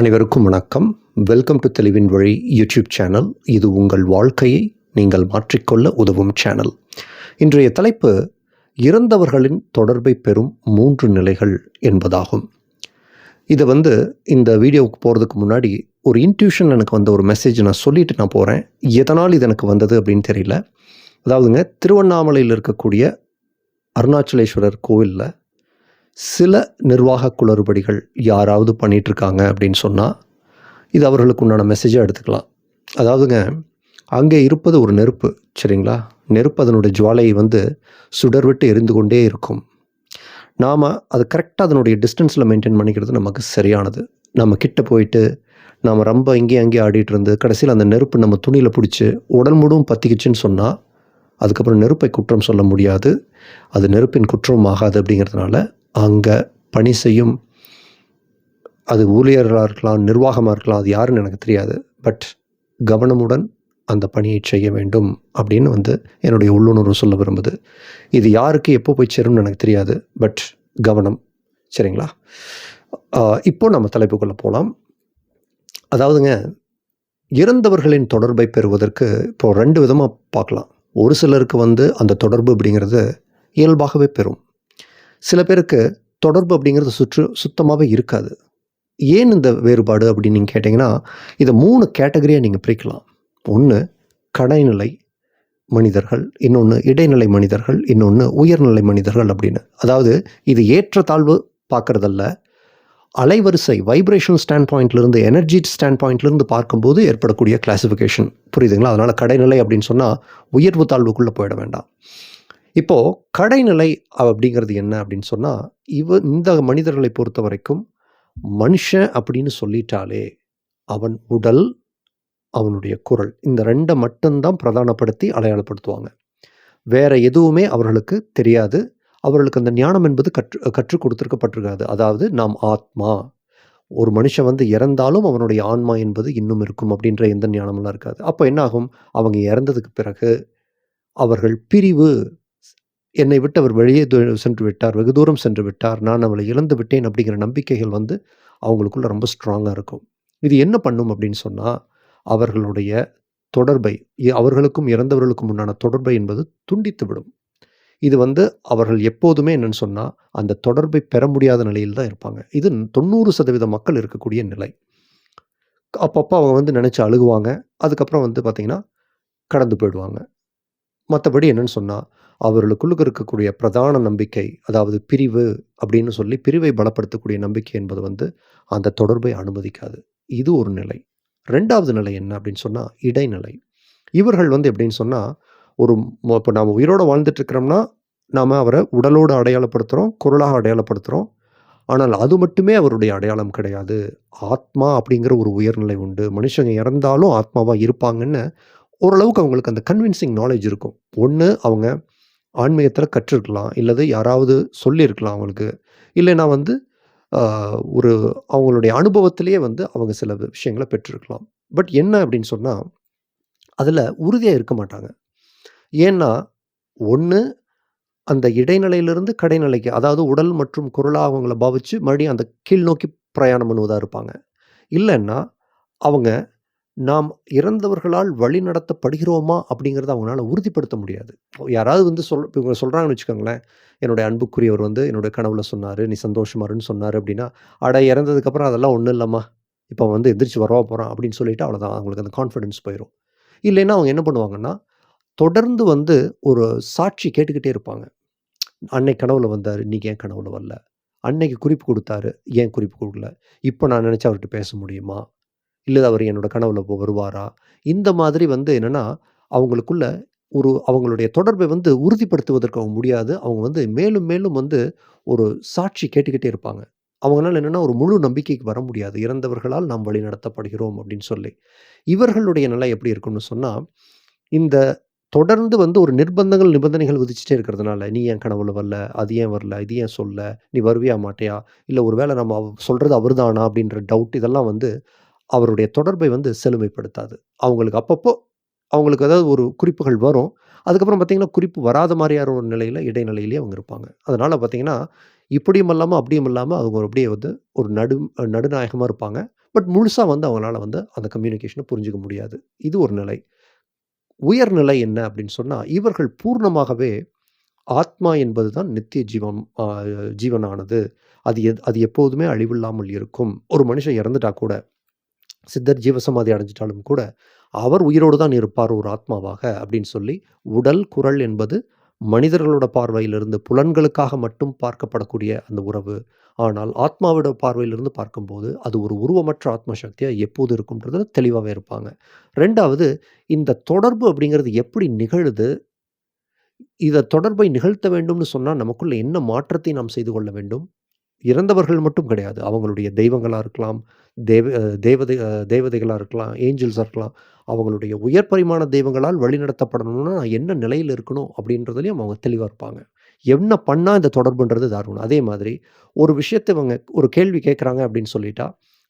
அனைவருக்கும் வணக்கம். Welcome to தெளிவின் வழி யூடியூப் சேனல் இது உங்கள் வாழ்க்கையை நீங்கள் மாற்றிக்கொள்ள உதவும் சேனல் இன்றைய தலைப்பு இறந்தவர்களின் தொடர்பை பெறும் மூன்று நிலைகள் என்பதாகும். இதை வந்து இந்த வீடியோவுக்கு போகிறதுக்கு முன்னாடி ஒரு இன்ட்யூஷன் எனக்கு வந்த ஒரு மெசேஜ் நான் சொல்லிட்டு நான் போகிறேன் எதனால் இது எனக்கு வந்தது அப்படின்னு தெரியல. அதாவதுங்க திருவண்ணாமலையில் இருக்கக்கூடிய அருணாச்சலேஸ்வரர் கோவிலில் சில நிர்வாக குளறுபடிகள் யாராவது பண்ணிகிட்ருக்காங்க அப்படின்னு சொன்னால் இது அவர்களுக்கு உண்டான மெசேஜாக எடுத்துக்கலாம். அதாவதுங்க அங்கே இருப்பது ஒரு நெருப்பு சரிங்களா? நெருப்பு அதனுடைய ஜுவாலையை வந்து சுடர் விட்டு எரிந்து கொண்டே இருக்கும். நாம் அது கரெக்டாக அதனுடைய டிஸ்டன்ஸில் மெயின்டைன் பண்ணிக்கிறது நமக்கு சரியானது. நம்ம கிட்ட போயிட்டு நாம் ரொம்ப இங்கேயும் அங்கேயும் ஆடிட்டு இருந்து கடைசியில் அந்த நெருப்பு நம்ம துணியில் பிடிச்சி உடல் முழுவதும் பற்றிக்கிச்சுன்னு சொன்னால் அதுக்கப்புறம் நெருப்பை குற்றம் சொல்ல முடியாது. அது நெருப்பின் குற்றம் ஆகாது அப்படிங்கிறதுனால அங்கே பணி செய்யும். அது ஊழியர்களாக இருக்கலாம் நிர்வாகமாக இருக்கலாம் அது யாருன்னு எனக்கு தெரியாது. பட் கவனமுடன் அந்த பணியை செய்ய வேண்டும் அப்படின்னு வந்து என்னுடைய உள்ளுணர்வு சொல்ல விரும்புது. இது யாருக்கு எப்போ போய் சேரும்னு எனக்கு தெரியாது. பட் கவனம். சரிங்களா? இப்போது இப்போ நம்ம தலைப்புக்குள்ளே போகலாம் அதாவதுங்க இறந்தவர்களின் தொடர்பை பெறுவதற்கு இப்போ ரெண்டு விதமாக பார்க்கலாம். ஒரு சிலருக்கு வந்து அந்த தொடர்பு அப்படிங்கிறது இயல்பாகவே பெறும். சில பேருக்கு தொடர்பு அப்படிங்கிறது சுற்று சுத்தமாகவே இருக்காது. ஏன் இந்த வேறுபாடு அப்படின்னு நீங்கள் கேட்டிங்கன்னா இதை மூணு கேட்டகரியாக நீங்கள் பிரிக்கலாம். ஒன்று கடைநிலை மனிதர்கள் இன்னொன்று இடைநிலை மனிதர்கள் இன்னொன்று உயர்நிலை மனிதர்கள் அப்படின்னு. அதாவது இது ஏற்றத்தாழ்வு பார்க்குறதல்ல. அலைவரிசை வைப்ரேஷன் ஸ்டாண்ட் பாயிண்ட்லேருந்து எனர்ஜி ஸ்டாண்ட் பாயிண்ட்லேருந்து பார்க்கும்போது ஏற்படக்கூடிய கிளாசிஃபிகேஷன் புரியுதுங்களா? அதனால் கடைநிலை அப்படின்னு சொன்னால் உயர்வு தாழ்வுக்குள்ளே போயிட வேண்டாம். இப்போது கடைநிலை அப்படிங்கிறது என்ன அப்படின்னு சொன்னால் இவ இந்த மனிதர்களை பொறுத்த வரைக்கும் மனுஷன் அப்படின்னு சொல்லிட்டாலே அவன் உடல் அவனுடைய குரல் இந்த ரெண்டை மட்டும்தான் பிரதானப்படுத்தி அடையாளப்படுத்துவாங்க. வேற எதுவுமே அவர்களுக்கு தெரியாது. அவர்களுக்கு அந்த ஞானம் என்பது கற்று கற்றுக் கொடுத்துருக்கப்பட்டிருக்காது. அதாவது நாம் ஆத்மா ஒரு மனுஷன் வந்து இறந்தாலும் அவனுடைய ஆன்மா என்பது இன்னும் இருக்கும் அப்படின்ற எந்த ஞானமெல்லாம் இருக்காது. அப்போ என்னாகும்? அவங்க இறந்ததுக்கு பிறகு அவர்கள் பிரிவு என்னை விட்டு அவர் வெளியே சென்று விட்டார். வெகு தூரம் சென்று விட்டார். நான் அவளை இழந்து விட்டேன் அப்படிங்கிற நம்பிக்கைகள் வந்து அவங்களுக்குள்ள ரொம்ப ஸ்ட்ராங்காக இருக்கும். இது என்ன பண்ணும் அப்படின்னு சொன்னால் அவர்களுடைய தொடர்பை அவர்களுக்கும் இறந்தவர்களுக்கும் உண்டான தொடர்பை என்பது துண்டித்து விடும். இது வந்து அவர்கள் எப்போதுமே என்னன்னு சொன்னால் அந்த தொடர்பை பெற முடியாத நிலையில் தான் இருப்பாங்க. இது தொண்ணூறு சதவீத மக்கள் இருக்கக்கூடிய நிலை. அப்பப்போ அவங்க வந்து நினச்சி அழுகுவாங்க. அதுக்கப்புறம் வந்து பார்த்திங்கன்னா கடந்து போயிடுவாங்க. மற்றபடி என்னன்னு சொன்னால் அவர்களுக்குள்ளுக்கு இருக்கக்கூடிய பிரதான நம்பிக்கை அதாவது பிரிவு அப்படின்னு சொல்லி பிரிவை பலப்படுத்தக்கூடிய நம்பிக்கை என்பது வந்து அந்த தொடர்பை அனுமதிக்காது. இது ஒரு நிலை. ரெண்டாவது நிலை என்ன அப்படின்னு சொன்னால் இடைநிலை. இவர்கள் வந்து எப்படின்னு சொன்னால் ஒரு இப்போ நாம் உயிரோடு வாழ்ந்துட்டுருக்கிறோம்னா நாம் அவரை உடலோடு அடையாளப்படுத்துகிறோம் குரலாக அடையாளப்படுத்துகிறோம் ஆனால் அது மட்டுமே அவருடைய அடையாளம் கிடையாது. ஆத்மா அப்படிங்கிற ஒரு உயர்நிலை உண்டு. மனுஷங்க இறந்தாலும் ஆத்மாவாக இருப்பாங்கன்னு ஓரளவுக்கு அவங்களுக்கு அந்த கன்வின்சிங் நாலேஜ் இருக்கும். ஒன்று அவங்க ஆன்மீகத்தில் கற்றிருக்கலாம் இல்லது யாராவது சொல்லியிருக்கலாம் அவங்களுக்கு. இல்லைன்னா வந்து ஒரு அவங்களுடைய அனுபவத்திலேயே வந்து அவங்க சில விஷயங்களை பெற்றிருக்கலாம். பட் என்ன அப்படின்னு சொன்னால் அதில் உறுதியாக இருக்க மாட்டாங்க. ஏன்னா ஒன்று அந்த இடைநிலையிலிருந்து கடைநிலைக்கு அதாவது உடல் மற்றும் குரலாக அவங்கள பாவிச்சு மறுபடியும் அந்த கீழ் நோக்கி பிரயாணம் பண்ணுவதாக இருப்பாங்க. இல்லைன்னா அவங்க நாம் இறந்தவர்களால் வழி நடத்தப்படுகிறோமா அப்படிங்கிறத அவங்களால உறுதிப்படுத்த முடியாது. யாராவது வந்து சொல் இவங்க சொல்கிறாங்கன்னு வச்சுக்கோங்களேன் என்னுடைய அன்புக்குரியவர் வந்து என்னுடைய கனவுல சொன்னார் நீ சந்தோஷமாருன்னு சொன்னார் அப்படின்னா அட இறந்ததுக்கப்புறம் அதெல்லாம் ஒன்றும் இல்லைம்மா இப்போ வந்து எந்திரிச்சு வரவா போகிறான் அப்படின்னு சொல்லிட்டு அவ்வளோதான் அவங்களுக்கு அந்த கான்ஃபிடன்ஸ் போயிடும் இல்லைன்னா அவங்க என்ன பண்ணுவாங்கன்னா தொடர்ந்து வந்து ஒரு சாட்சி கேட்டுக்கிட்டே இருப்பாங்க. அன்னைக்கு கனவுல வந்தார் இன்னைக்கு ஏன் கனவுல வரல? அன்னைக்கு குறிப்பு கொடுத்தாரு ஏன் குறிப்பு கொடுக்கல? இப்போ நான் நினச்சி அவர்கிட்ட பேச முடியுமா? இல்லை அவர் என்னோட கனவுல இப்போ வருவாரா? இந்த மாதிரி வந்து என்னென்னா அவங்களுக்குள்ள ஒரு அவங்களுடைய தொடர்பை வந்து உறுதிப்படுத்துவதற்கு அவங்க முடியாது. அவங்க வந்து மேலும் மேலும் வந்து ஒரு சாட்சி கேட்டுக்கிட்டே இருப்பாங்க. அவங்களால என்னென்னா ஒரு முழு நம்பிக்கைக்கு வர முடியாது. இறந்தவர்களால் நாம் வழி நடத்தப்படுகிறோம் அப்படின்னு சொல்லி. இவர்களுடைய நிலை எப்படி இருக்கும்னு சொன்னால் இந்த தொடர்ந்து வந்து ஒரு நிர்பந்தங்கள் நிபந்தனைகள் விதிச்சுட்டே இருக்கிறதுனால நீ ஏன் கனவுல வரல? அது ஏன் வரல? இது ஏன் சொல்ல? நீ வருவியா மாட்டியா? இல்லை ஒருவேளை நம்ம அவ- அவர் அவர்தானா? அப்படின்ற டவுட் இதெல்லாம் வந்து அவருடைய தொடர்பை வந்து செழுமைப்படுத்தாது அவங்களுக்கு அப்பப்போ அவங்களுக்கு ஏதாவது ஒரு குறிப்புகள் வரும் அதுக்கப்புறம் பார்த்தீங்கன்னா குறிப்பு வராத மாதிரியான ஒரு நிலையில் இடைநிலையிலேயே அவங்க இருப்பாங்க அதனால் பார்த்தீங்கன்னா இப்படியும் இல்லாமல் அப்படியும் இல்லாமல் அவங்க அப்படியே வந்து ஒரு நடு நடுநாயகமாக இருப்பாங்க பட் முழுசாக வந்து அவங்களால வந்து அந்த கம்யூனிகேஷனை புரிஞ்சுக்க முடியாது. இது ஒரு நிலை. உயர்நிலை என்ன அப்படின்னு சொன்னால் இவர்கள் பூர்ணமாகவே ஆத்மா என்பது தான் நித்திய ஜீவம் ஜீவனானது. அது எத் அது எப்போதுமே அழிவில்லாமல் இருக்கும். ஒரு மனுஷன் இறந்துட்டா கூட, சித்தர் ஜீவசமாதி அடைஞ்சிட்டாலும் கூட, அவர் உயிரோடு தான் இருப்பார் ஒரு ஆத்மாவாக அப்படின்னு சொல்லி, உடல், குரல் என்பது மனிதர்களோட பார்வையிலிருந்து புலன்களுக்காக மட்டும் பார்க்கப்படக்கூடிய அந்த உறவு. ஆனால் ஆத்மாவோட பார்வையிலிருந்து பார்க்கும்போது, அது ஒரு உருவமற்ற ஆத்ம சக்தியாக எப்போது இருக்கும்ன்றதுல தெளிவாகவே இருப்பாங்க. ரெண்டாவது இந்த தொடர்பு அப்படிங்கிறது எப்படி நிகழுது? இதை தொடர்பை நிகழ்த்த வேண்டும்னு சொன்னால் நமக்குள்ள என்ன மாற்றத்தை நாம் செய்து கொள்ள வேண்டும்? இறந்தவர்கள் மட்டும் கிடையாது. அவங்களுடைய தெய்வங்களாக இருக்கலாம், தேவ தேவதை தேவதைகளாக இருக்கலாம், ஏஞ்சல்ஸாக இருக்கலாம். அவங்களுடைய உயர் பரிமாண தெய்வங்களால் வழிநடத்தப்படணும்னா, நான் என்ன நிலையில் இருக்கணும் அப்படின்றதுலையும் அவங்க தெளிவாக இருப்பாங்க. என்ன பண்ணால் இந்த தொடர்புன்றது தாருணும் அதே மாதிரி ஒரு விஷயத்தை இவங்க ஒரு கேள்வி கேட்குறாங்க அப்படின்னு சொல்லிட்டா,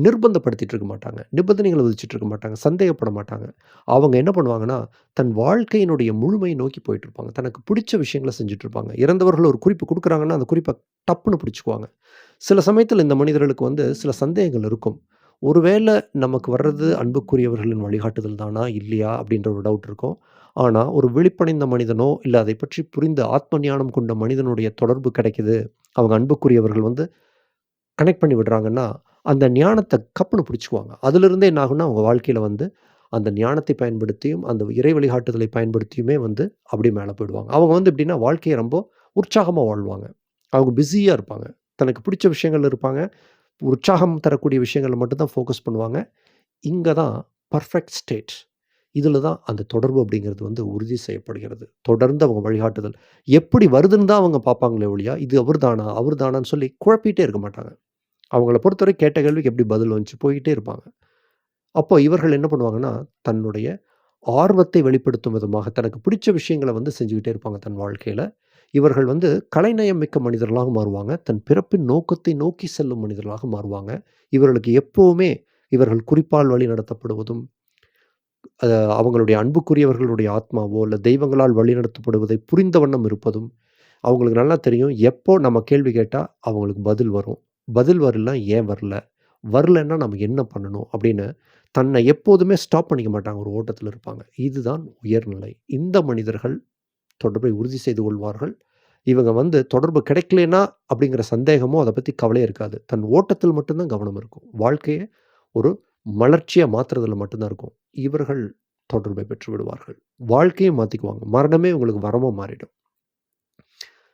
நிர்பந்தப்படுத்திட்டு இருக்க மாட்டாங்க. நிபந்தனைகளை விதிச்சுட்டு இருக்க மாட்டாங்க. சந்தேகப்பட மாட்டாங்க. அவங்க என்ன பண்ணுவாங்கன்னா, தன் வாழ்க்கையினுடைய முழுமையை நோக்கி போயிட்டு இருப்பாங்க. தனக்கு பிடிச்ச விஷயங்கள செஞ்சுட்டு இருப்பாங்க. இறந்தவர்கள் ஒரு குறிப்பு கொடுக்குறாங்கன்னா அந்த குறிப்பை டப்புன்னு பிடிச்சிக்குவாங்க சில சமயத்தில் இந்த மனிதர்களுக்கு வந்து சில சந்தேகங்கள் இருக்கும். ஒருவேளை நமக்கு வர்றது அன்புக்குரியவர்களின் வழிகாட்டுதல் தானா? இல்லையா? அப்படின்ற ஒரு டவுட் இருக்கும். ஆனால் ஒரு விழிப்படைந்த மனிதனோ, இல்லை அதை பற்றி புரிந்த ஆத்ம ஞானம் கொண்ட மனிதனுடைய தொடர்பு கிடைக்குது. அவங்க அன்புக்குரியவர்கள் வந்து கனெக்ட் பண்ணி விடுறாங்கன்னா, அந்த ஞானத்தை கப்புன்னு பிடிச்சிக்குவாங்க அதிலிருந்தே என்ன ஆகும்னா, அவங்க வாழ்க்கையில் வந்து அந்த ஞானத்தை பயன்படுத்தியும், அந்த இறை வழிகாட்டுதலை பயன்படுத்தியுமே வந்து அப்படியே மேலே போயிடுவாங்க. அவங்க வந்து எப்படின்னா, வாழ்க்கையை ரொம்ப உற்சாகமாக வாழ்வாங்க. அவங்க பிஸியாக இருப்பாங்க. தனக்கு பிடிச்ச விஷயங்கள் இருப்பாங்க. உற்சாகம் தரக்கூடிய விஷயங்களை மட்டும்தான் ஃபோக்கஸ் பண்ணுவாங்க. இங்கே தான் பர்ஃபெக்ட் ஸ்டேட். இதில் தான் அந்த தொடர்பு அப்படிங்கிறது வந்து உறுதி செய்யப்படுகிறது. தொடர்ந்து அவங்க வழிகாட்டுதல் எப்படி வருதுன்னு தான் அவங்க பார்ப்பாங்களே ஒழியா இது அவர் தானா? அவர் தானான்னு சொல்லி குழப்பிட்டே இருக்க மாட்டாங்க. அவங்கள பொறுத்தவரை கேட்ட கேள்விக்கு எப்படி பதில் வந்துச்சு போய்கிட்டே இருப்பாங்க. அப்போ இவர்கள் என்ன பண்ணுவாங்கன்னா, தன்னுடைய ஆர்வத்தை வெளிப்படுத்தும் விதமாக தனக்கு பிடிச்ச விஷயங்களை வந்து செஞ்சுக்கிட்டே இருப்பாங்க தன் வாழ்க்கையில் இவர்கள் வந்து கலைநயம் மிக்க மனிதர்களாக மாறுவாங்க. தன் பிறப்பின் நோக்கத்தை நோக்கி செல்லும் மனிதர்களாக மாறுவாங்க. இவர்களுக்கு எப்போவுமே இவர்கள் குறிப்பால் வழி நடத்தப்படுவதும், அவங்களுடைய அன்புக்குரியவர்களுடைய ஆத்மாவோ, இல்லை தெய்வங்களால் வழிநடத்தப்படுவதை புரிந்த வண்ணம் இருப்பதும், அவங்களுக்கு நல்லா தெரியும். எப்போ நம்ம கேள்வி கேட்டால் அவங்களுக்கு பதில் வரும். பதில் வரலாம் ஏன் வரல? வரலன்னா நம்ம என்ன பண்ணணும்? அப்படின்னு தன்னை எப்போதுமே ஸ்டாப் பண்ணிக்க மாட்டாங்க. ஒரு ஓட்டத்தில் இருப்பாங்க. இதுதான் உயர்நிலை. இந்த மனிதர்கள் தொடர்பை உறுதி செய்து கொள்வார்கள். இவங்க வந்து தொடர்பு கிடைக்கலனா அப்படிங்கிற சந்தேகமோ, அதை பற்றி கவலையே இருக்காது. தன் ஓட்டத்தில் மட்டும்தான் கவனம் இருக்கும். வாழ்க்கையை ஒரு மலர்ச்சியாக மாற்றுறதுல மட்டும்தான் இருக்கும். இவர்கள் தொடர்பை பெற்று விடுவார்கள். வாழ்க்கையை மாற்றிக்குவாங்க மரணமே உங்களுக்கு வரமாக மாறிடும்.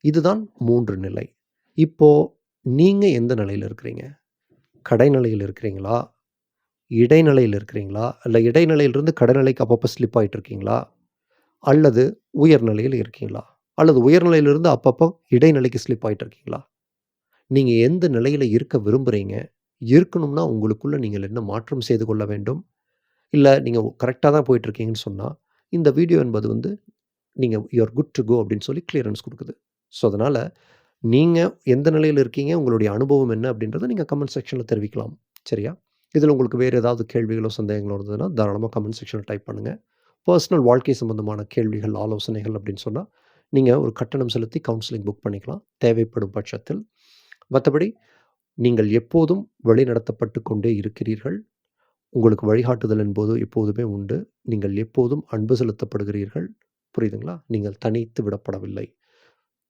இதுதான் மூன்று நிலை. இப்போது நீங்கள் எந்த நிலையில் இருக்கிறீங்க? கடைநிலையில் இருக்கிறீங்களா? இடைநிலையில் இருக்கிறீங்களா? இல்லை இடைநிலையிலிருந்து கடைநிலைக்கு அப்பப்போ ஸ்லிப் ஆகிட்டு இருக்கீங்களா? அல்லது உயர்நிலையில் இருக்கீங்களா? அல்லது உயர்நிலையிலிருந்து அப்பப்போ இடைநிலைக்கு ஸ்லிப் ஆகிட்டு இருக்கீங்களா? நீங்கள் எந்த நிலையில் இருக்க விரும்புகிறீங்க இருக்கணும்னா உங்களுக்குள்ளே நீங்கள் என்ன மாற்றம் செய்து கொள்ள வேண்டும்? இல்லை நீங்கள் கரெக்டாக தான் போயிட்டுருக்கீங்கன்னு சொன்னால் இந்த வீடியோ என்பது வந்து நீங்கள் யூ குட் டு கோ அப்படின்னு சொல்லி கிளியரன்ஸ் கொடுக்குது ஸோ, அதனால் நீங்கள் எந்த நிலையில் இருக்கீங்க? உங்களுடைய அனுபவம் என்ன? அப்படின்றத நீங்கள் கமெண்ட் செக்ஷனில் தெரிவிக்கலாம். சரியா? இதில் உங்களுக்கு வேறு ஏதாவது கேள்விகளோ, சந்தேகங்களோ இருந்ததுன்னா, தாராளமாக கமெண்ட் செக்ஷனில் டைப் பண்ணுங்கள் பர்சனல் வாழ்க்கை சம்பந்தமான கேள்விகள், ஆலோசனைகள் அப்படின்னு சொன்னால் நீங்கள் ஒரு கட்டணம் செலுத்தி கவுன்சிலிங் புக் பண்ணிக்கலாம். தேவைப்படும் பட்சத்தில். மற்றபடி நீங்கள் எப்போதும் வழிநடத்தப்பட்டு கொண்டே இருக்கிறீர்கள். உங்களுக்கு வழிகாட்டுதல் என்பது எப்போதுமே உண்டு. நீங்கள் எப்போதும் அன்பு செலுத்தப்படுகிறீர்கள். புரியுதுங்களா? நீங்கள் தனித்து விடப்படவில்லை.